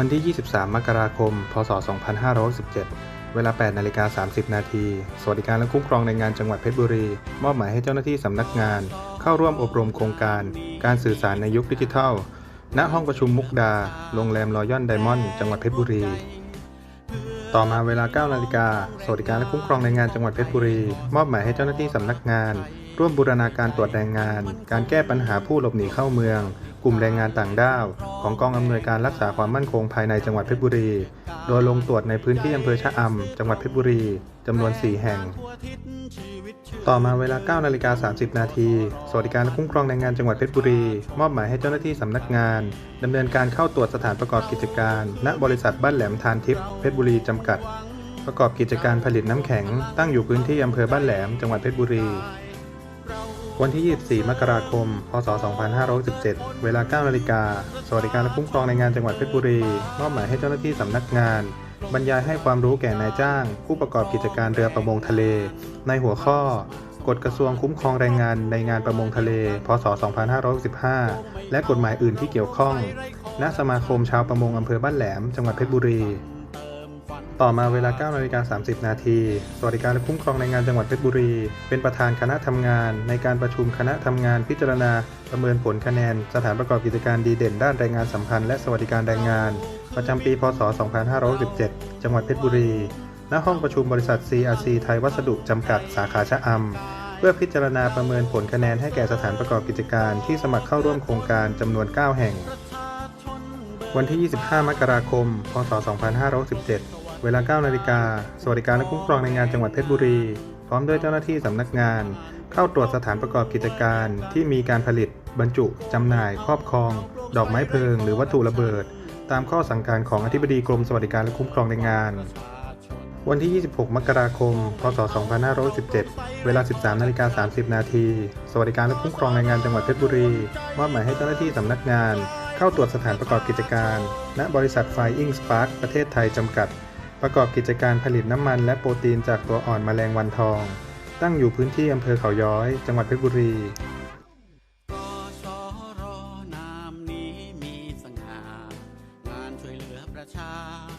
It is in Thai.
ันที่ 23 มกราคม พศ 2567เวลา 8 นาฬิกา 30 นาที สวัสดิการและคุ้มครองแรงงานจังหวัดเพชรบุรี มอบหมายให้เจ้าหน้าที่สำนักงาน เข้าร่วมอบรมโครงการ การสื่อสารในยุคดิจิทัล ณ ห้องประชุมมุกดา โรงแรมรอยัลไดมอนด์ จังหวัดเพชรบุรี ต่อมาเวลา 9 นาฬิกา สวัสดิการและคุ้มครองแรงงานจังหวัดเพชรบุรี มอบหมายให้เจ้าหน้าที่สำนักงาน ร่วมบูรณาการตรวจแรงงาน การแก้ปัญหาผู้หลบหนีเข้าเมือง กลุ่มแรงงานต่างด้าว ของกองอำนวยการรักษาความมั่นคงภายในจังหวัดเพชรบุรี โดยลงตรวจในพื้นที่อำเภอชะอำจังหวัดเพชรบุรีจำนวน 4 แห่ง ต่อมาเวลา9นาฬิกา30 นาทีสวัสดิการและคุ้มครองแรงงานจังหวัดเพชรบุรี มอบหมายให้เจ้าหน้าที่สำนักงานดำเนินการเข้าตรวจสถานประกอบกิจการ ณบริษัทบ้านแหลมทานทิพย์เพชรบุรีจำกัด ประกอบกิจการผลิตน้ำแข็ง ตั้งอยู่พื้นที่อำเภอบ้านแหลม จังหวัดเพชรบุรี วันที่ 24 มกราคม พศ 2517เวลา 9 นาฬิกา สวัสดิการและคุ้มครองแรงงานจังหวัดเพชรบุรี มอบหมายให้เจ้าหน้าที่สำนักงาน บรรยายให้ความรู้แก่นายจ้าง ผู้ประกอบกิจการเรือประมงทะเล ในหัวข้อกฎกระทรวงคุ้มครองแรงงานในงานประมงทะเล พศ 2565 และกฎหมายอื่นที่เกี่ยวข้อง ณ สมาคมชาวประมงอำเภอบ้านแหลม จังหวัดเพชรบุรี ต่อมาเวลา9นาฬิกา30 นาที สวัสดิการและคุ้มครองแรงงานจังหวัดเพชรบุรี เป็นประธานคณะทำงาน ในการประชุมคณะทำงานพิจารณา ประเมินผลคะแนน สถานประกอบกิจการดีเด่นด้านแรงงานสัมพันธ์และสวัสดิการแรงงาน ประจำปี พศ 2567 จังหวัดเพชรบุรี ณ ห้องประชุมบริษัท CRC ไทยวัสดุจำกัด สาขาชะอำ เพื่อพิจารณาประเมินผลคะแนนให้แก่สถานประกอบกิจการที่สมัครเข้าร่วมโครงการจำนวน 9 แห่ง วันที่ 25 มกราคม พศ 2517 เวลา 9 นาฬิกา สวัสดิการและคุ้มครองแรงงานจังหวัดเพชรบุรี พร้อมด้วยเจ้าหน้าที่สำนักงาน เข้าตรวจสถานประกอบกิจการที่มีการผลิต บรรจุ จำหน่าย ครอบครอง ดอกไม้เพลิง หรือวัตถุระเบิด ตามข้อสั่งการของอธิบดีกรมสวัสดิการและคุ้มครองแรงงาน วันที่ 26 มกราคม พศ 2517 เวลา 13 นาฬิกา 30 นาที สวัสดิการและคุ้มครองแรงงานจังหวัดเพชรบุรี มอบหมายให้เจ้าหน้าที่สำนักงาน เข้าตรวจสถานประกอบกิจการ ณ บริษัทไฟอิงสปาร์คประเทศไทยจำกัด ประกอบกิจการผลิตน้ำมันและโปรตีนจากตัวอ่อนแมลงวันทอง ตั้งอยู่พื้นที่อำเภอเขาย้อย จังหวัดเพชรบุรี